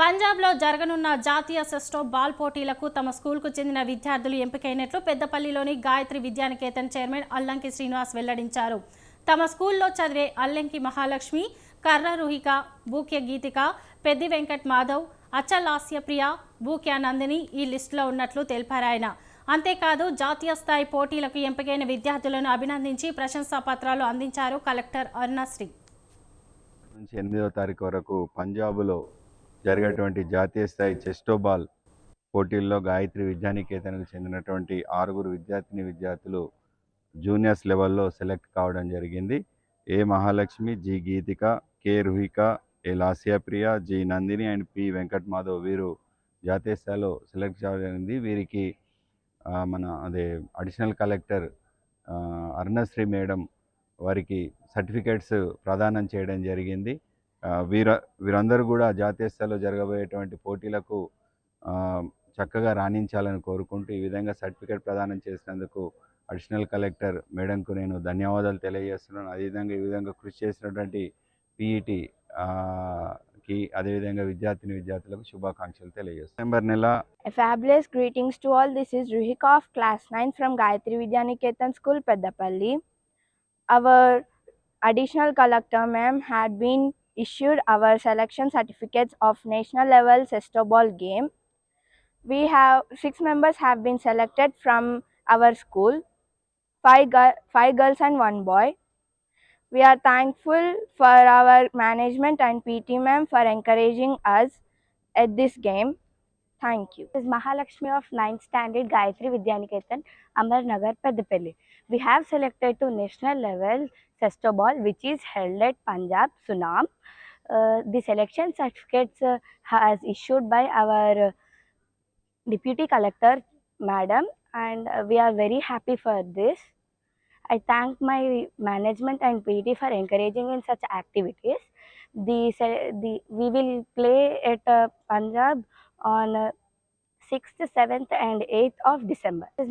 పంజాబ్లో జరగనున్న జాతీయ సెస్టో బాల్ పోటీలకు తమ స్కూల్కు చెందిన విద్యార్థులు ఎంపికైనట్లు పెద్దపల్లిలోని గాయత్రి విద్యానికేతన్ చైర్మన్ అల్లంకి శ్రీనివాస్ వెల్లడించారు. తమ స్కూల్లో చదివే అల్లంకి మహాలక్ష్మి కర్ర రుహిక బూక్య గీతిక పెద్ది వెంకట్ మాధవ్ అచలాస్య ప్రియ బూక్య నందిని ఈ లిస్టులో ఉన్నట్లు తెలిపారు ఆయన. అంతేకాదు జాతీయ స్థాయి పోటీలకు ఎంపికైన విద్యార్థులను అభినందించి ప్రశంసా పత్రాలు అందించారు కలెక్టర్ అరుణశ్రీ. నుంచి ఎనిమిదవ తారీఖు వరకు పంజాబ్లో జరిగేటువంటి జాతీయ స్థాయి చెస్టోబాల్ పోటీల్లో గాయత్రి విద్యానికేతనకు చెందినటువంటి ఆరుగురు విద్యార్థిని విద్యార్థులు జూనియర్స్ లెవెల్లో సెలెక్ట్ కావడం జరిగింది. A Mahalakshmi G Geethika K Ruhika A Lasyapriya G Nandini and P Venkat Madhav వీరు జాతీయ స్థాయిలో సెలెక్ట్ కావడం జరిగింది. వీరికి మన అదే అడిషనల్ కలెక్టర్ అరుణశ్రీ మేడం వారికి సర్టిఫికేట్స్ ప్రదానం చేయడం జరిగింది. వీర వీరందరూ కూడా జాతీయ స్థాయిలో జరగబోయేటువంటి పోటీలకు చక్కగా రాణించాలని కోరుకుంటూ ఈ విధంగా సర్టిఫికేట్ ప్రదానం చేసినందుకు అడిషనల్ కలెక్టర్ మేడంకు నేను ధన్యవాదాలు తెలియజేస్తున్నాను. అదేవిధంగా ఈ విధంగా కృషి చేసినటువంటి పీఈటీ కి అదేవిధంగా విద్యార్థిని విద్యార్థులకు శుభాకాంక్షలు తెలియజేస్తాను డిసెంబర్ నెల A greetings greetings all this This is of class nine 9 Gayatri Vidyaniketan school Peddapalli our additional collector ma'am had been issued our selection certificates of national level Sestoball game. We have six members have been selected from our school, five, gu- five girls and one boy. We are thankful for our management and PT ma'am for encouraging us at this game. Thank you. This is Mahalakshmi of 9th standard Gayatri Vidyaniketan, Amar Nagar, Peddapalli. We have selected to national level Sesto Ball which is held at Punjab, Sunam. Uh, the selection certificates uh, has issued by our uh, deputy collector madam and uh, we are very happy for this. I thank my management and PT for encouraging in such activities. The, the we will play at uh, Punjab on uh, 6th, 7th, and 8th of December. This.